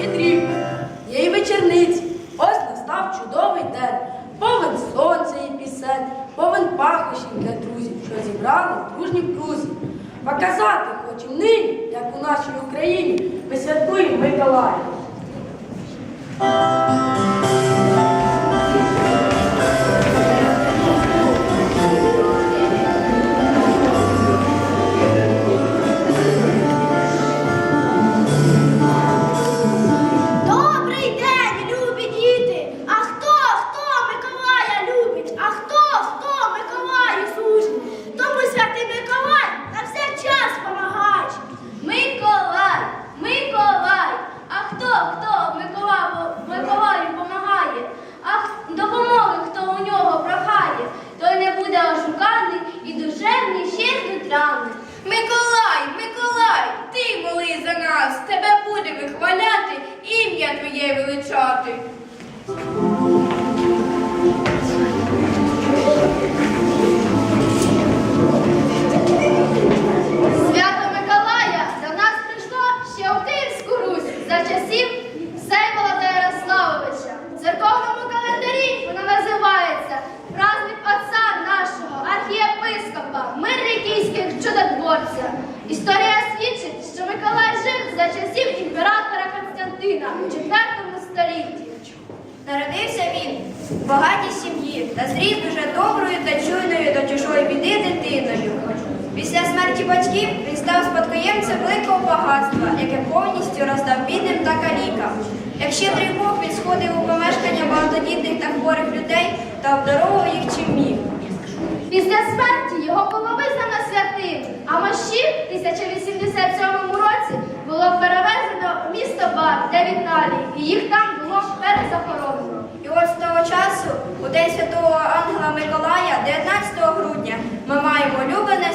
щедрівки, є й вечорниці. Ось настав чудовий день. Повен сонця і пісень, повен пахощів для друзів, що зібрали в дружній крузі. Показати хочемо нині, як у нашій Україні ми святкуємо Миколая. Ім'я твоє величати. Свято Миколая до нас прийшло ще у Київську Русь за часів Всеволода Ярославовича. В церковному календарі воно називається праздник Отця нашого, архієпископа, мирникійських чудотворця. Константина у IV столітті. Народився він в багатій сім'ї та зріс дуже доброю та чуйною до чужої біди дитиною. Після смерті батьків він став спадкоємцем великого багатства, яке повністю роздав бідним та калікам. Як щедрий Бог він сходив у помешкання багатодітних та хворих людей та обдаровував їх чим міг. Після смерті його було визнано святим, а мощі в Італії, і їх там було перезахоронено. І от з того часу, у День Святого Ангела Миколая, 19 грудня, ми маємо любене